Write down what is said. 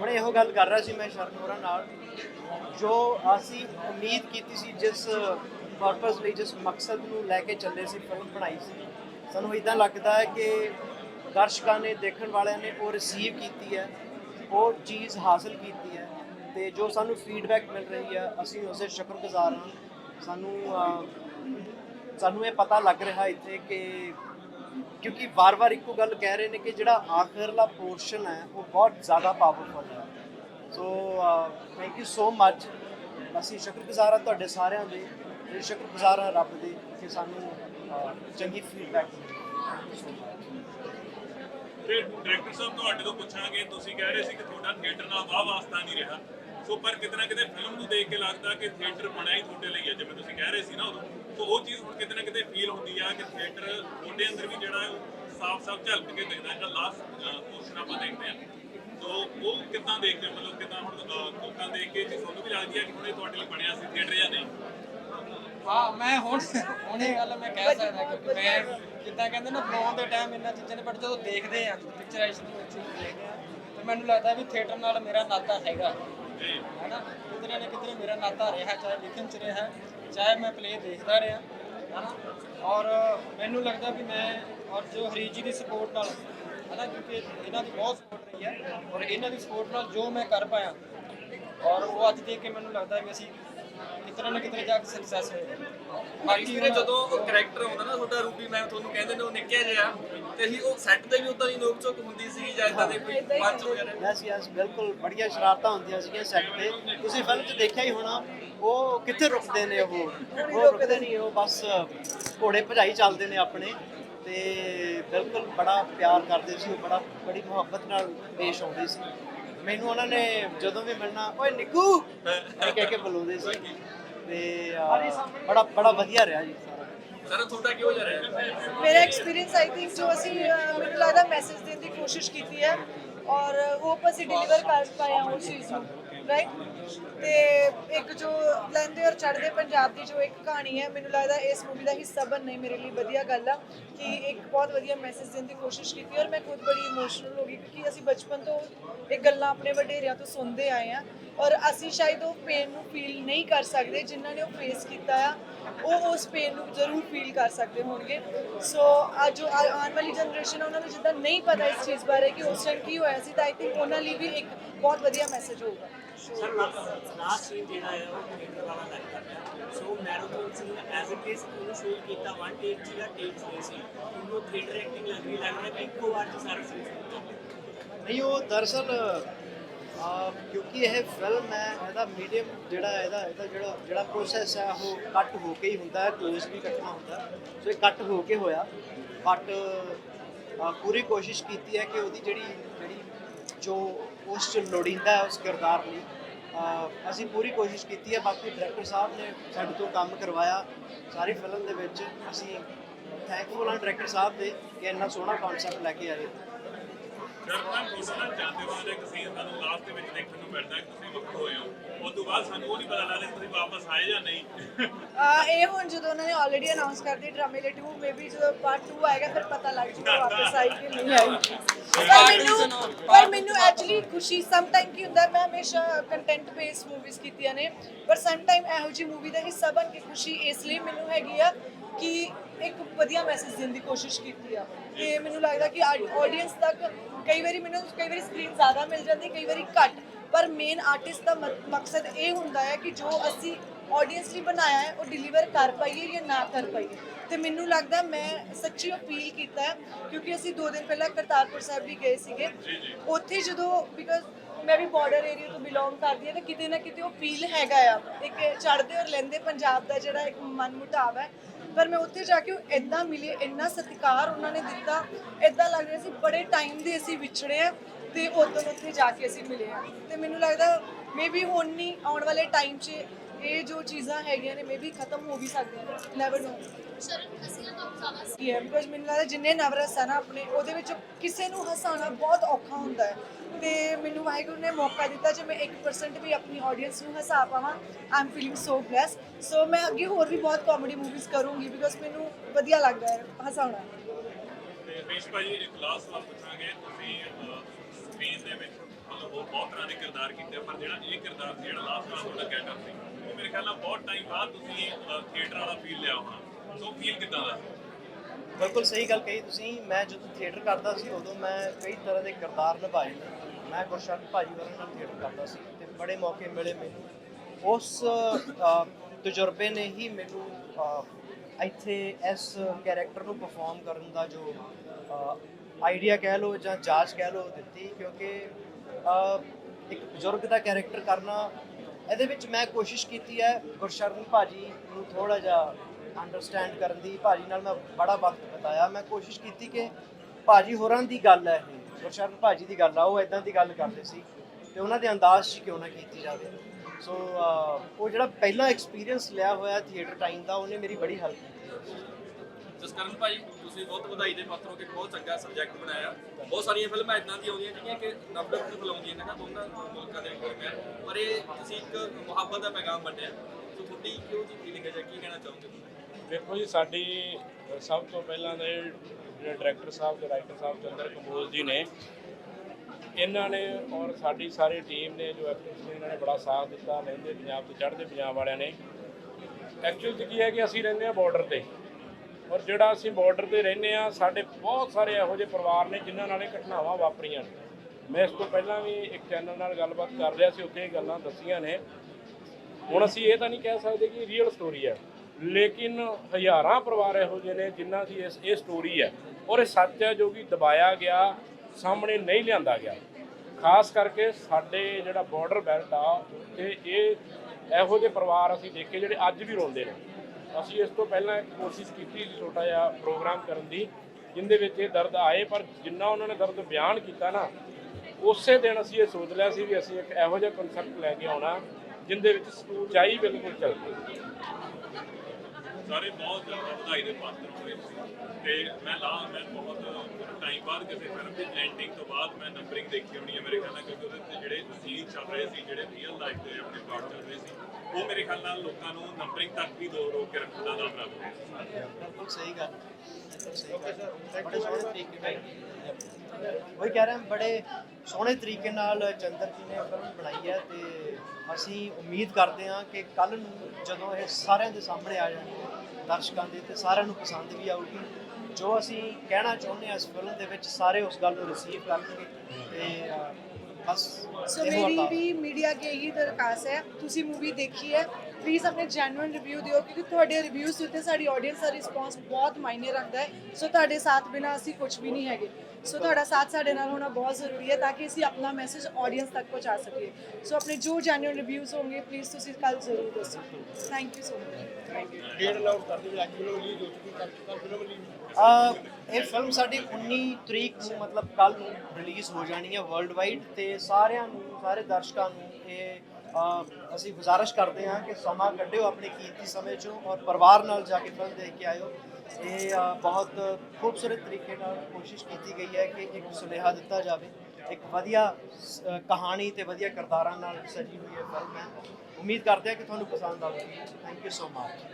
ਹੁਣ ਇਹੋ ਗੱਲ ਕਰ ਰਿਹਾ ਸੀ ਮੈਂ ਸ਼ਰਨ ਹੋਰਾਂ ਨਾਲ, ਜੋ ਅਸੀਂ ਉਮੀਦ ਕੀਤੀ ਸੀ, ਜਿਸ ਪਰਪਸ ਲਈ, ਜਿਸ ਮਕਸਦ ਨੂੰ ਲੈ ਕੇ ਚੱਲੇ ਸੀ ਫਿਲਮ ਬਣਾਈ ਸੀ, ਸਾਨੂੰ ਇਦਾਂ ਲੱਗਦਾ ਹੈ ਕਿ ਦਰਸ਼ਕਾਂ ਨੇ ਦੇਖਣ ਵਾਲਿਆਂ ਨੇ ਉਹ ਰਿਸੀਵ ਕੀਤੀ ਹੈ, ਉਹ ਚੀਜ਼ ਹਾਸਲ ਕੀਤੀ ਹੈ, ਤੇ ਜੋ ਸਾਨੂੰ ਫੀਡਬੈਕ ਮਿਲ ਰਹੀ ਹੈ, ਅਸੀਂ ਉਸੇ ਸ਼ੁਕਰਗੁਜ਼ਾਰ ਹਾਂ। ਸਾਨੂੰ ਸਾਨੂੰ ਇਹ ਪਤਾ ਲੱਗ ਰਿਹਾ ਇੱਥੇ ਕਿ ਕਿਉਂਕਿ ਵਾਰ-ਵਾਰ ਇੱਕੋ ਗੱਲ ਕਹਿ ਰਹੇ ਨੇ ਕਿ ਜਿਹੜਾ ਆਖਰਲਾ ਪੋਰਸ਼ਨ ਹੈ, ਉਹ ਬਹੁਤ ਜ਼ਿਆਦਾ ਪਾਵਰਫੁਲ ਹੈ। ਸੋ ਥੈਂਕ ਯੂ ਸੋ ਮੱਚ ਅਸੀਂ ਸ਼ੁਕਰਗੁਜ਼ਾਰ ਹਾਂ ਤੁਹਾਡੇ ਸਾਰਿਆਂ ਦੇ ਤੇ ਸ਼ੁਕਰਗੁਜ਼ਾਰ ਹਾਂ ਰੱਬ ਦੇ ਕਿ ਸਾਨੂੰ ਚੰਗੀ ਫੀਡਬੈਕ ਤੇ ਡਾਇਰੈਕਟਰ ਸਾਹਿਬ, ਤੁਹਾਡੇ ਤੋਂ ਪੁੱਛਾਂਗੇ, ਤੁਸੀਂ ਕਹਿ ਰਹੇ ਸੀ ਕਿ ਤੁਹਾਡਾ ਥੀਏਟਰ ਨਾਲ ਵਾਹ ਵਾਸਤਾ ਨਹੀਂ ਰਿਹਾ। ਸੋ ਪਰ ਕਿਤੇ ਨਾ ਕਿਤੇ ਫਿਲਮ ਨੂੰ ਦੇਖ ਕੇ ਲੱਗਦਾ ਕਿ ਥੀਏਟਰ ਬਣਿਆ ਹੀ ਤੁਹਾਡੇ ਲਈ ਹੈ। ਜਿਵੇਂ ਤੁਸੀਂ ਕਹਿ ਰਹੇ ਸੀ ਨਾ ਉਦੋਂ ਸੋ ਉਹ ਚੀਜ਼ ਹੁਣ ਕਿਤੇ ਨਾ ਕਿਤੇ ਫੀਲ ਹੁੰਦੀ ਆ ਕਿ ਥੀਏਟਰ ਤੁਹਾਡੇ ਅੰਦਰ ਵੀ ਜਿਹੜਾ ਹੈ ਉਹ ਸਾਫ਼-ਸਾਫ਼ ਝਲਕ ਕੇ ਦਿਖਦਾ ਹੈ ਜਿਹੜਾ ਲਾਸਟ ਪੋਰਸ਼ਨ ਆਪਾਂ ਦੇਖਦੇ ਹਾਂ। ਸੋ ਉਹ ਕਿੱਦਾਂ ਦੇਖਦੇ ਹੋ? ਮਤਲਬ ਕਿੱਦਾਂ ਹੁਣ ਅਹ, ਲੋਕਾਂ ਦੇਖ ਕੇ ਜੇ ਤੁਹਾਨੂੰ ਵੀ ਲੱਗਦੀ ਹੈ ਕਿ ਹੁਣ ਇਹ ਤੁਹਾਡੇ ਲਈ ਬਣਿਆ ਸੀ ਥੀਏਟਰ ਜਾਂ ਨਹੀਂ? ਹਾਂ ਮੈਂ ਹੁਣ ਹੁਣ ਇਹ ਗੱਲ ਮੈਂ ਕਹਿ ਸਕਦਾ ਕਿਉਂਕਿ ਮੈਂ ਜਿੱਦਾਂ ਕਹਿੰਦੇ ਨਾ ਬਣਾਉਣ ਦੇ ਟਾਈਮ ਇਹਨਾਂ ਚੀਜ਼ਾਂ ਨੇ ਬਟ ਜਦੋਂ ਦੇਖਦੇ ਆ ਪਿਕਚਰਾਈਜ਼ੇਸ਼ਨ ਵਿੱਚ ਦੇਖਦੇ ਆ ਤੇ ਮੈਨੂੰ ਲੱਗਦਾ ਵੀ ਥੀਏਟਰ ਨਾਲ ਮੇਰਾ ਨਾਤਾ ਹੈਗਾ। ਹੈ ਨਾ ਕਿਧਰੇ ਨਾ ਕਿਧਰੇ ਮੇਰਾ ਨਾਤਾ ਰਿਹਾ, ਚਾਹੇ ਲਿਖਣ ਚ ਰਿਹਾ, ਚਾਹੇ ਮੈਂ ਪਲੇ ਦੇਖਦਾ ਰਿਹਾ, ਹੈ ਨਾ? ਔਰ ਮੈਨੂੰ ਲੱਗਦਾ ਵੀ ਮੈਂ, ਔਰ ਜੋ ਹਰੀਸ਼ ਜੀ ਦੀ ਸਪੋਰਟ ਨਾਲ, ਹੈ ਨਾ, ਕਿਉਂਕਿ ਇਹਨਾਂ ਦੀ ਬਹੁਤ ਸਪੋਰਟ ਰਹੀ ਹੈ, ਔਰ ਇਹਨਾਂ ਦੀ ਸਪੋਰਟ ਨਾਲ ਜੋ ਮੈਂ ਕਰ ਪਾਇਆ, ਔਰ ਉਹ ਅੱਜ ਦੇਖ ਕੇ ਮੈਨੂੰ ਲੱਗਦਾ ਵੀ ਅਸੀਂ ਕਿਤੇ ਨਾ ਕਿਤੇ ਜਾ ਕੇ ਸਕਸੈਸ ਹੋਏ। ਬਾਕੀ ਵੀਰੇ ਜਦੋਂ ਉਹ ਕੈਰੈਕਟਰ ਆਉਂਦਾ ਨਾ ਤੁਹਾਡਾ ਰੂਬੀ ਮੈਮ ਤੁਹਾਨੂੰ ਕਹਿੰਦੇ ਨੇ ਉਹ ਨਿੱਕਿਆ ਜਿਹਾ ਤੇ ਅਸੀਂ ਉਹ ਸੈੱਟ ਤੇ ਵੀ ਉਦਾਂ ਦੀ ਨੋਕ ਝੋਕ ਹੁੰਦੀ ਸੀ ਜਾਂ ਇਦਾਂ ਦੇ ਕੋਈ ਪੰਜ ਵਗੈਰਾ ਯਸ ਯਸ ਬਿਲਕੁਲ ਬੜੀਆਂ ਸ਼ਰਾਰਤਾਂ ਹੁੰਦੀਆਂ ਸੀਗੀਆਂ ਸੈੱਟ ਤੇ। ਤੁਸੀਂ ਫਿਲਮ 'ਚ ਦੇਖਿਆ ਹੀ ਹੋਣਾ ਉਹ ਕਿੱਥੇ ਰੁਕਦੇ ਨੇ ਉਹ? ਉਹ ਰੁਕਦੇ ਨਹੀਂ ਉਹ ਬਸ ਘੋੜੇ ਭਜਾਈ ਚੱਲਦੇ ਨੇ ਆਪਣੇ ਤੇ ਬਿਲਕੁਲ ਬੜਾ ਪਿਆਰ ਕਰਦੇ ਸੀ ਉਹ ਬੜਾ ਬੜੀ ਮੁਹੱਬਤ ਨਾਲ ਪੇਸ਼ ਆਉਂਦੇ ਸੀ। ਮੈਨੂੰ ਉਹਨਾਂ ਨੇ ਜਦੋਂ ਵੀ ਮਿਲਣਾ ਓਏ ਨਿੱਕੂ! ਇਹ ਕਹਿ ਕੇ ਬੁਲਾਉਂਦੇ ਸੀ। ਤੇ ਅਹ, ਬੜਾ ਬੜਾ ਵਧੀਆ ਰਿਹਾ ਜੀ ਸਾਰਾ। ਸਰ ਤੁਹਾਡਾ ਕਿਹੋ ਜਿਹਾ ਰਿਹਾ? ਮੇਰਾ ਐਕਸਪੀਰੀਅੰਸ ਆਈ ਥਿੰਕ ਜੋ ਅਸੀਂ ਅਹ, ਮੈਨੂੰ ਲੱਗਦਾ ਮੈਸੇਜ ਦੇਣ ਦੀ ਕੋਸ਼ਿਸ਼ ਕੀਤੀ ਹੈ ਔਰ ਉਹ ਆਪਾਂ ਅਸੀਂ ਡਿਲੀਵਰ ਕਰ ਪਾਏ ਹਾਂ ਉਸ ਚੀਜ਼ ਨੂੰ। ਰਾਈਟ ਤੇ ਇੱਕ ਜੋ ਲੈਂਦੇ ਔਰ ਚੜ੍ਹਦੇ ਪੰਜਾਬ ਦੀ ਜੋ ਇੱਕ ਕਹਾਣੀ ਹੈ, ਮੈਨੂੰ ਲੱਗਦਾ ਇਸ ਮੂਵੀ ਦਾ ਹਿੱਸਾ ਬਣਨਾ ਹੀ ਮੇਰੇ ਲਈ ਵਧੀਆ ਗੱਲ ਆ, ਕਿ ਇੱਕ ਬਹੁਤ ਵਧੀਆ ਮੈਸੇਜ ਦੇਣ ਦੀ ਕੋਸ਼ਿਸ਼ ਕੀਤੀ ਔਰ ਮੈਂ ਖੁਦ ਬੜੀ ਇਮੋਸ਼ਨਲ ਹੋ ਗਈ ਕਿਉਂਕਿ ਅਸੀਂ ਬਚਪਨ ਤੋਂ ਇਹ ਗੱਲਾਂ ਆਪਣੇ ਵਡੇਰਿਆਂ ਤੋਂ ਸੁਣਦੇ ਆਏ ਆ ਔਰ ਅਸੀਂ ਸ਼ਾਇਦ ਉਹ ਪੇਨ ਨੂੰ ਫੀਲ ਨਹੀਂ ਕਰ ਸਕਦੇ ਜਿਨ੍ਹਾਂ ਨੇ ਉਹ ਫੇਸ ਕੀਤਾ ਆ, ਉਹ ਉਸ ਪੇਨ ਨੂੰ ਜ਼ਰੂਰ ਫੀਲ ਕਰ ਸਕਦੇ ਹੋਣਗੇ। ਸੋ ਅੱਜ ਜੋ ਆ- ਆਉਣ ਵਾਲੀ ਜਨਰੇਸ਼ਨ ਉਹਨਾਂ ਨੂੰ ਜਿੱਦਾਂ ਨਹੀਂ ਪਤਾ ਇਸ ਚੀਜ਼ ਬਾਰੇ ਕਿ ਉਸ ਟਾਈਮ ਕੀ ਹੋਇਆ ਸੀ, ਤਾਂ ਆਈ ਥਿੰਕ ਉਹਨਾਂ ਲਈ ਵੀ ਇੱਕ ਬਹੁਤ ਵਧੀਆ ਮੈਸੇਜ ਹੋਊਗਾ। ਸਰ ਲਾਸਟ ਸੀਨ ਜਿਹੜਾ ਹੈ, ਉਹ ਥੀਏਟਰ ਵਾਲਾ ਲੱਗਦਾ ਹੈ so marathon scene as it is ਉਹਨੂੰ ਸ਼ੂਟ ਕੀਤਾ ਵਨ ਟੇਕ ਚ ਜਾਂ ਟੇਕ ਹੋਏ ਸੀ। ਉਹਨੂੰ ਥੀਏਟਰ ਐਕਟਿੰਗ ਲੱਗ ਰਹੀ, ਲੱਗ ਰਿਹਾ ਕਿ ਇੱਕੋ ਵਾਰ ਚ ਸਾਰਾ ਸੀਨ ਨਹੀਂ, ਉਹ ਦਰਅਸਲ ਕਿਉਂਕਿ ਇਹ ਫਿਲਮ ਹੈ, ਇਹਦਾ ਮੀਡੀਅਮ ਜਿਹੜਾ ਇਹਦਾ ਇਹਦਾ ਜਿਹੜਾ ਜਿਹੜਾ ਪ੍ਰੋਸੈਸ ਹੈ, ਉਹ ਕੱਟ ਹੋ ਕੇ ਹੀ ਹੁੰਦਾ ਹੈ ਕਲੋਜ਼ ਵੀ ਕੱਟਣਾ ਹੁੰਦਾ ਸੋ ਇਹ ਕੱਟ ਹੋ ਕੇ ਹੋਇਆ। ਬਟ ਪੂਰੀ ਕੋਸ਼ਿਸ਼ ਕੀਤੀ ਹੈ ਕਿ ਉਹਦੀ ਜਿਹੜੀ ਜਿਹੜੀ ਜੋ ਉਸ ਚ ਲੋੜੀਂਦਾ ਹੈ, ਉਸ ਕਿਰਦਾਰ ਲਈ ਅਸੀਂ ਪੂਰੀ ਕੋਸ਼ਿਸ਼ ਕੀਤੀ ਹੈ। ਬਾਕੀ ਡਾਇਰੈਕਟਰ ਸਾਹਿਬ ਨੇ ਸਾਡੇ ਤੋਂ ਕੰਮ ਕਰਵਾਇਆ ਸਾਰੀ ਫਿਲਮ ਦੇ ਵਿੱਚ। ਅਸੀਂ ਥੈਂਕਫੁਲ ਹਾਂ ਡਾਇਰੈਕਟਰ ਸਾਹਿਬ ਦੇ ਕਿ ਇੰਨਾ ਸੋਹਣਾ ਕਨਸੈਪਟ ਲੈ ਕੇ ਆਏ। ਸਰ ਮੈਂ ਤੁਹਾਡਾ ਨਾ ਵਾਲਾ ਇੱਕ ਲਾਸਟ ਦੇ ਵਿੱਚ ਦੇਖਣ ਨੂੰ ਮਿਲਦਾ ਕਿ ਤੁਸੀਂ ਲੁਕ ਹੋਏ ਹੋ। ਉਸ ਤੋਂ ਬਾਅਦ ਸਾਨੂੰ ਉਹ ਨਹੀਂ ਪਤਾ ਲੱਗਦਾ ਕਿ ਤੁਸੀਂ ਵਾਪਸ ਆਏ ਜਾਂ ਨਹੀਂ। ਆ ਇਹ ਹੁਣ ਜਦੋਂ ਉਹਨਾਂ ਨੇ ਆਲਰੇਡੀ ਅਨਾਉਂਸ ਕਰ ਦਿੱਤੀ ਡਰਾਮੇ ਲਈ 2 ਮੇਬੀ ਜਦੋਂ ਪਾਰਟ 2 ਆਏਗਾ ਫਿਰ ਪਤਾ ਲੱਗ ਜੂਗਾ ਵਾਪਸ ਆਈ ਕਿ ਨਹੀਂ ਆਈ ਪਰ ਮੈਨੂੰ ਪਰ ਮੈਨੂੰ ਐਕਚੁਅਲੀ ਖੁਸ਼ੀ ਸਮ ਟਾਈਮ ਕੀ ਹੁੰਦਾ ਮੈਂ ਹਮੇਸ਼ਾ ਕੰਟੈਂਟ ਬੇਸ ਮੂਵੀਜ਼ ਕੀਤੀਆਂ ਨੇ ਪਰ ਸਮ ਟਾਈਮ ਇਹੋ ਜਿਹੀ ਮੂਵੀ ਦਾ ਹਿੱਸਾ ਬਣ ਕੇ ਖੁਸ਼ੀ ਇਸ ਲਈ ਮੈਨੂੰ ਹੈਗੀ ਆ ਕਿ ਇੱਕ ਵਧੀਆ ਮੈਸੇਜ ਦੇਣ ਦੀ ਕੋਸ਼ਿਸ਼ ਕੀਤੀ ਆ। ਤੇ ਮੈਨੂੰ ਲੱਗਦਾ ਕਿ ਆਡੀਅנס ਤੱਕ ਕਈ ਵਾਰੀ ਮੈਨੂੰ ਕਈ ਵਾਰੀ ਸਕਰੀਨ ਜ਼ਿਆਦਾ ਮਿਲ ਜਾਂਦੀ ਕਈ ਵਾਰੀ ਘੱਟ। ਪਰ ਮੇਨ ਆਰਟਿਸਟ ਦਾ ਮ- ਮਕਸਦ ਇਹ ਹੁੰਦਾ ਹੈ ਕਿ ਜੋ ਅਸੀਂ ਆਡੀਅנס ਲਈ ਬਣਾਇਆ ਹੈ ਉਹ ਡਿਲੀਵਰ ਕਰ ਪਾਈਏ ਜਾਂ ਨਾ ਕਰ ਪਾਈਏ। ਤੇ ਮੈਨੂੰ ਲੱਗਦਾ ਮੈਂ ਸੱਚੀ ਅਪੀਲ ਕੀਤਾ ਹੈ ਕਿਉਂਕਿ ਅਸੀਂ 2 ਦਿਨ ਪਹਿਲਾਂ ਕਰਤਾਰਪੁਰ ਸਾਹਿਬ ਵੀ ਗਏ ਸੀਗੇ। ਉੱਥੇ ਜਦੋਂ ਬਿਕਾਜ਼ ਮੈਂ ਵੀ ਬਾਰਡਰ ਏਰੀਆ ਤੋਂ ਬਿਲੋਂਗ ਕਰਦੀ ਹਾਂ ਤਾਂ ਕਿਤੇ ਨਾ ਕਿਤੇ ਉਹ ਫੀਲ ਹੈਗਾ ਆ। ਇੱਕ ਚੜ੍ਹਦੇ ਔਰ ਲੈਂਦੇ ਪੰਜਾਬ ਦਾ ਜਿਹੜਾ ਇੱਕ ਮਨ ਮੁਟਾਵ ਹੈ ਪਰ ਮੈਂ ਉੱਥੇ ਜਾ ਕੇ ਉਹ ਇਦਾਂ ਮਿਲੇ, ਇੰਨਾ ਸਤਿਕਾਰ ਉਹਨਾਂ ਨੇ ਦਿੱਤਾ। ਇਦਾਂ ਲੱਗ ਰਿਹਾ ਸੀ, ਬੜੇ ਟਾਈਮ ਦੇ ਅਸੀਂ ਵਿਛੜੇ ਆ ਤੇ ਉਦੋਂ ਉੱਥੇ ਜਾ ਕੇ ਅਸੀਂ ਮਿਲੇ ਆ ਤੇ ਮੈਨੂੰ ਲੱਗਦਾ ਮੇਬੀ ਹੁਣ ਨਹੀਂ, ਆਉਣ ਵਾਲੇ ਟਾਈਮ 'ਚ ਇਹ ਜੋ ਚੀਜ਼ਾਂ ਹੈਗੀਆਂ ਨੇ ਮੇਬੀ ਖਤਮ ਹੋ ਵੀ ਸਕਦੀਆਂ ਨੇ ਨੈਵਰ ਨੋ ਸ਼ਰਨ ਹਸੀਆਂ ਤੋਂ ਜ਼ਿਆਦਾ ਕੀ ਹੈ ਬਿਕੋਜ਼ ਮੈਨੂੰ ਲੱਗਦਾ ਜਿੰਨੇ ਨਵਰਸ ਆ ਨਾ ਆਪਣੇ ਉਹਦੇ ਵਿੱਚ ਕਿਸੇ ਨੂੰ ਹਸਾਉਣਾ ਬਹੁਤ ਔਖਾ ਹੁੰਦਾ ਹੈ। ਤੇ ਮੈਨੂੰ ਵਾਹਿਗੁਰੂ ਨੇ ਮੌਕਾ ਦਿੱਤਾ ਜੇ ਮੈਂ 1% ਵੀ ਆਪਣੀ ਆਡੀਅנס ਨੂੰ ਹਸਾ ਪਾਵਾਂ। ਆਈ ਐਮ ਫੀਲਿੰਗ ਸੋ ਬlesed ਸੋ ਮੈਂ ਅੱਗੇ ਹੋਰ ਵੀ ਬਹੁਤ ਕਾਮੇਡੀ ਮੂਵੀਜ਼ ਕਰੂੰਗੀ ਬਿਕੋਜ਼ ਮੈਨੂੰ ਵਧੀਆ ਲੱਗਦਾ ਹੈ ਹਸਾਉਣਾ। ਤੇ ਰਿਸ਼ ਭਾਜੀ ਇੱਕ ਲਾਸਟ ਸਵਾਲ ਪੁੱਛਾਂਗੇ। ਤੁਸੀਂ ਸਕਰੀਨ ਦੇ ਵਿੱਚ ਮਤਲਬ ਉਹ ਬਹੁਤ ਤਰ੍ਹਾਂ ਦੇ ਕਿਰਦਾਰ ਕੀਤੇ ਪਰ ਜਿਹੜਾ ਇਹ ਕਿਰਦਾਰ ਜਿਹੜਾ ਲਾਸਟ ਵਾਲਾ ਤੁਹਾਡਾ ਗੈਟਅਪ ਸੀ ਉਹ ਮੇਰੇ ਖਿਆਲ ਨਾਲ ਬਹੁਤ ਟਾਈਮ ਬਾਅਦ ਤੁਸੀਂ ਥੀਏਟਰ ਵਾਲਾ ਫੀਲ ਲਿਆ ਹੋਣਾ ਸੋ ਫੀਲ ਕਿਦਾਂ ਦਾ? ਬਿਲਕੁਲ ਸਹੀ ਗੱਲ ਕਹੀ ਤੁਸੀਂ। ਮੈਂ ਜਦੋਂ ਥੀਏਟਰ ਕਰਦਾ ਸੀ ਉਦੋਂ ਮੈਂ ਕਈ ਤਰ੍ਹਾਂ ਦੇ ਕਿਰਦਾਰ ਨਿਭਾਏ ਨੇ। ਮੈਂ ਗੁਰਸ਼ਰਨ ਭਾਜੀ ਵਰਗਾ ਨਾਲ ਥੀਏਟਰ ਕਰਦਾ ਸੀ ਤੇ ਬੜੇ ਮੌਕੇ ਮਿਲੇ ਮੈਨੂੰ। ਉਸ ਅ, ਤਜਰਬੇ ਨੇ ਹੀ ਮੈਨੂੰ ਇੱਥੇ ਇਸ ਕੈਰੈਕਟਰ ਨੂੰ ਪਰਫਾਰਮ ਕਰਨ ਦਾ ਜੋ ਆਈਡੀਆ ਕਹਿ ਲਓ ਜਾਂ ਜਾਂਚ ਕਹਿ ਲਓ ਦਿੱਤੀ। ਕਿਉਂਕਿ ਇੱਕ ਬਜ਼ੁਰਗ ਦਾ ਕੈਰੈਕਟਰ ਕਰਨਾ ਇਹਦੇ ਵਿੱਚ ਮੈਂ ਕੋਸ਼ਿਸ਼ ਕੀਤੀ ਹੈ ਗੁਰਸ਼ਰਨ ਭਾਜੀ ਨੂੰ ਥੋੜਾ ਜਿਹਾ ਅੰਡਰਸਟੈਂਡ ਕਰਨ ਦੀ, ਭਾਜੀ ਨਾਲ ਮੈਂ ਬੜਾ ਵਕਤ ਬਿਤਾਇਆ। ਮੈਂ ਕੋਸ਼ਿਸ਼ ਕੀਤੀ ਕਿ ਭਾਜੀ ਹੋਰਾਂ ਦੀ ਗੱਲ ਹੈ ਇਹ, ਗੁਰਸ਼ਰਨ ਭਾਜੀ ਦੀ ਗੱਲ ਆ, ਉਹ ਇਦਾਂ ਦੀ ਗੱਲ ਕਰਦੇ ਸੀ ਤੇ ਉਹਨਾਂ ਦੇ ਅੰਦਾਜ਼ 'ਚ ਕਿਉਂ ਨਾ ਕੀਤੀ ਜਾਵੇ। ਸੋ ਉਹ ਜਿਹੜਾ ਪਹਿਲਾ ਐਕਸਪੀਰੀਅੰਸ ਲਿਆ ਹੋਇਆ ਥੀਏਟਰ ਟਾਈਮ ਦਾ, ਉਹਨੇ ਮੇਰੀ ਬੜੀ ਹੈਲਪ ਕੀਤੀ। ਜਸਕਰਨ ਭਾਈ, ਤੁਸੀਂ ਬਹੁਤ ਵਧਾਈ ਦੇ ਪਾਤਰ ਹੋ ਕਿ ਬਹੁਤ ਚੰਗਾ ਸਬਜੈਕਟ ਬਣਾਇਆ। ਬਹੁਤ ਸਾਰੀਆਂ ਫਿਲਮਾਂ ਇਦਾਂ ਦੀਆਂ ਆਉਂਦੀਆਂ ਜਿਹੜੀਆਂ ਕਿ ਨਫ਼ਰਤ ਨੂੰ ਫੈਲਾਉਂਦੀਆਂ ਨੇ ਨਾ, ਦੋਨਾਂ ਮੁਲਕਾਂ ਦੇ ਵਿੱਚ। ਪਰ ਇਹ ਤੁਸੀਂ ਇੱਕ ਮੁਹੱਬਤ ਦਾ ਪੈਗਾਮ ਬੰਨਿਆ ਸੋ ਤੁਹਾਡੀ ਕਿਉਂ ਜੀ ਫੀਲਿੰਗ ਹੈ ਜਾਂ ਕੀ ਕਹਿਣਾ ਚਾਹੋਗੇ? ਦੇਖੋ ਜੀ, ਸਾਡੀ ਸਭ ਤੋਂ ਪਹਿਲਾਂ ਦੇ ਜਿਹੜੇ ਡਾਇਰੈਕਟਰ ਸਾਹਿਬ ਤੇ ਰਾਈਟਰ ਸਾਹਿਬ ਚੰਦਰ ਕੰਬੋਜ ਜੀ ਨੇ, ਇਹਨਾਂ ਨੇ ਔਰ ਸਾਡੀ ਸਾਰੀ ਟੀਮ ਨੇ ਜੋ ਐਕਟਰਸ ਨੇ, ਇਹਨਾਂ ਨੇ ਬੜਾ ਸਾਥ ਦਿੱਤਾ, ਲਹਿੰਦੇ ਪੰਜਾਬ ਤੇ ਚੜ੍ਹਦੇ ਪੰਜਾਬ ਵਾਲਿਆਂ ਨੇ। ਐਕਚੁਅਲ 'ਚ ਕੀ ਹੈ ਕਿ ਅਸੀਂ ਰਹਿੰਦੇ ਆ ਬਾਰਡਰ ਤੇ। ਔਰ ਜਿਹੜਾ ਅਸੀਂ ਬਾਰਡਰ ਤੇ ਰਹਿੰਦੇ ਆ ਸਾਡੇ ਬਹੁਤ ਸਾਰੇ ਇਹੋ ਜਿਹੇ ਪਰਿਵਾਰ ਨੇ ਜਿਨ੍ਹਾਂ ਨਾਲ ਇਹ ਘਟਨਾਵਾਂ ਵਾਪਰੀਆਂ ਨੇ। ਮੈਂ ਇਸ ਤੋਂ ਪਹਿਲਾਂ ਵੀ ਇੱਕ ਚੈਨਲ ਨਾਲ ਗੱਲਬਾਤ ਕਰ ਰਿਹਾ ਸੀ, ਉੱਥੇ ਇਹ ਗੱਲਾਂ ਦੱਸੀਆਂ ਨੇ। ਹੁਣ ਅਸੀਂ ਇਹ ਤਾਂ ਨਹੀਂ ਕਹਿ ਸਕਦੇ ਕਿ ਰੀਅਲ ਸਟੋਰੀ ਹੈ। ਲੇਕਿਨ ਹਜ਼ਾਰਾਂ ਪਰਿਵਾਰ ਇਹੋ ਜਿਹੇ ਨੇ ਜਿਨ੍ਹਾਂ ਦੀ ਇਸ ਇਹ ਸਟੋਰੀ ਹੈ। ਔਰ ਇਹ ਸੱਚ ਹੈ ਜੋ ਕਿ ਦਬਾਇਆ ਗਿਆ, ਸਾਹਮਣੇ ਨਹੀਂ ਲਿਆਂਦਾ ਗਿਆ। ਖਾਸ ਕਰਕੇ ਸਾਡੇ ਜਿਹੜਾ ਬਾਰਡਰ ਬੈਲਟ ਆ, ਉੱਥੇ ਇਹ ਇਹੋ ਜਿਹੇ ਪਰਿਵਾਰ ਅਸੀਂ ਦੇਖੇ ਜਿਹੜੇ ਅੱਜ ਵੀ ਰੋਂਦੇ ਨੇ। ਅਸੀਂ ਇਸ ਤੋਂ ਪਹਿਲਾਂ ਇੱਕ ਕੋਸ਼ਿਸ਼ ਕੀਤੀ ਸੀ ਛੋਟਾ ਜਿਹਾ ਪ੍ਰੋਗਰਾਮ ਕਰਨ ਦੀ, ਜਿੰਦੇ ਵਿੱਚ ਇਹ ਦਰਦ ਆਏ, ਪਰ ਜਿੰਨਾ ਉਹਨਾਂ ਨੇ ਦਰਦ ਬਿਆਨ ਕੀਤਾ ਨਾ, ਉਸੇ ਦਿਨ ਅਸੀਂ ਇਹ ਸੋਚ ਲਿਆ ਸੀ ਵੀ ਅਸੀਂ ਇੱਕ ਇਹੋ ਜਿਹਾ ਕਨਸੈਪਟ ਲੈ ਕੇ ਆਉਣਾ, ਜਿੰਦੇ ਵਿੱਚ ਸੱਚਾਈ ਬਿਲਕੁਲ ਚੱਲਦੀ ਸਾਰੇ ਬਹੁਤ ਜ਼ਿਆਦਾ ਵਧਾਈ ਦੇ ਪਾਤਰ ਹੋਏ ਸੀ। ਤੇ ਮੈਂ ਲਾ ਮੈਂ ਬਹੁਤ ਟਾਈਮ ਬਾਅਦ ਕਿਸੇ ਫਿਲਮ ਦੀ ਐਂਡਿੰਗ ਤੋਂ ਬਾਅਦ ਮੈਂ ਨੰਬਰਿੰਗ ਦੇਖੀ ਹੋਣੀ ਹੈ ਮੇਰੇ ਖਿਆਲ ਨਾਲ, ਕਿਉਂਕਿ ਉਹਦੇ ਤੇ ਜਿਹੜੇ ਸੀਨ ਚੱਲ ਰਹੇ ਸੀ, ਜਿਹੜੇ ਰੀਅਲ ਲਾਈਫ ਦੇ ਆਪਣੇ ਪਲਾਟ ਚੱਲ ਰਹੇ ਸੀ, ਉਹ ਮੇਰੇ ਖਿਆਲ ਨਾਲ ਲੋਕਾਂ ਨੂੰ ਨੰਬਰਿੰਗ ਤੱਕ ਵੀ ਦੋ ਰੋਕ ਕੇ ਰੱਖਣ ਦਾ ਨਾਮ ਰੱਖ ਬਿਲਕੁਲ ਸਹੀ ਗੱਲ ਸਹੀ ਗੱਲ ਬੜੇ ਸੋਹਣੇ ਤਰੀਕੇ ਨਾਲ ਉਹੀ ਕਹਿ ਰਿਹਾ, ਬੜੇ ਸੋਹਣੇ ਤਰੀਕੇ ਨਾਲ ਚੰਦਰ ਜੀ ਨੇ ਫਿਲਮ ਬਣਾਈ ਹੈ ਤੇ ਅਸੀਂ ਉਮੀਦ ਕਰਦੇ ਹਾਂ ਕਿ ਕੱਲ ਨੂੰ ਜਦੋਂ ਇਹ ਸਾਰਿਆਂ ਦੇ ਸਾਹਮਣੇ ਆ ਜਾਣਗੇ ਦਰਸ਼ਕਾਂ ਦੇ ਤੇ ਸਾਰਿਆਂ ਨੂੰ ਪਸੰਦ ਵੀ ਆਊਗੀ। ਜੋ ਅਸੀਂ ਕਹਿਣਾ ਚਾਹੁੰਦੇ ਹਾਂ ਇਸ ਫਿਲਮ ਦੇ ਵਿੱਚ, ਸਾਰੇ ਉਸ ਗੱਲ ਨੂੰ ਰਿਸੀਵ ਕਰਨਗੇ ਤੇ ਬਸ ਸੋ ਮੇਰੀ ਵੀ ਮੀਡੀਆ ਕੇ ਹੀ ਦਰਖਾਸਤ ਹੈ ਤੁਸੀਂ ਮੂਵੀ ਦੇਖੀ ਹੈ ਪਲੀਜ਼ ਆਪਣੇ ਜੈਨੂਇਨ ਰਿਵਿਊ ਦਿਓ ਕਿਉਂਕਿ ਤੁਹਾਡੇ ਰਿਵਿਊਜ਼ ਦੇ ਉੱਤੇ ਸਾਡੀ ਆਡੀਅנס ਦਾ ਰਿਸਪੌਂਸ ਬਹੁਤ ਮਾਇਨੇ ਰੱਖਦਾ ਹੈ। ਸੋ ਤੁਹਾਡੇ ਸਾਥ ਬਿਨਾ ਅਸੀਂ ਕੁਝ ਵੀ ਨਹੀਂ ਹੈਗੇ। ਸੋ ਤੁਹਾਡਾ ਸਾਥ ਸਾਡੇ ਨਾਲ ਹੋਣਾ ਬਹੁਤ ਜ਼ਰੂਰੀ ਹੈ ਤਾਂ ਕਿ ਅਸੀਂ ਆਪਣਾ ਮੈਸੇਜ ਆਡੀਅנס ਤੱਕ ਪਹੁੰਚਾ ਸਕੀਏ। ਸੋ ਆਪਣੇ ਜੋ ਜੈਨੂਇਨ ਰਿਵਿਊਜ਼ ਹੋਣਗੇ ਪਲੀਜ਼ ਤੁਸੀਂ ਕੱਲ ਜ਼ਰੂਰ ਦੱਸੋ। Thank you so much thank you download ਕਰ ਅੱਜ ਫਿਲਮ ਰਿਲੀਜ਼ ਹੋ ਚੁੱਕੀ ਕਰ ਚੁੱਕਾ। ਫਿਲਮ ਇਹ ਫਿਲਮ ਸਾਡੀ 19 ਤਰੀਕ ਨੂੰ ਮਤਲਬ ਕੱਲ ਨੂੰ ਰਿਲੀਜ਼ ਹੋ ਜਾਣੀ ਹੈ ਵਰਲਡ ਵਾਈਡ ਤੇ ਸਾਰਿਆਂ ਨੂੰ, ਸਾਰੇ ਦਰਸ਼ਕਾਂ ਨੂੰ ਇਹ ਅਸੀਂ ਗੁਜ਼ਾਰਿਸ਼ ਕਰਦੇ ਹਾਂ ਕਿ ਸਮਾਂ ਕੱਢਿਓ ਆਪਣੇ ਕੀਮਤੀ ਸਮੇਂ ਚੋਂ ਔਰ ਪਰਿਵਾਰ ਨਾਲ ਜਾ ਕੇ ਫਿਲਮ ਦੇਖ ਕੇ ਆਇਓ। ਇਹ ਬਹੁਤ ਖੂਬਸੂਰਤ ਤਰੀਕੇ ਨਾਲ ਕੋਸ਼ਿਸ਼ ਕੀਤੀ ਗਈ ਹੈ ਕਿ ਇੱਕ ਸੁਨੇਹਾ ਦਿੱਤਾ ਜਾਵੇ। ਇੱਕ ਵਧੀਆ ਕਹਾਣੀ ਤੇ ਵਧੀਆ ਕਿਰਦਾਰਾਂ ਨਾਲ ਸਜੀ ਹੋਈ ਹੈ ਫਿਲਮ ਹੈ। ਉਮੀਦ ਕਰਦੇ ਹਾਂ ਕਿ ਤੁਹਾਨੂੰ ਪਸੰਦ ਆਵੇਗੀ ਥੈਂਕ ਯੂ ਸੋ ਮਚ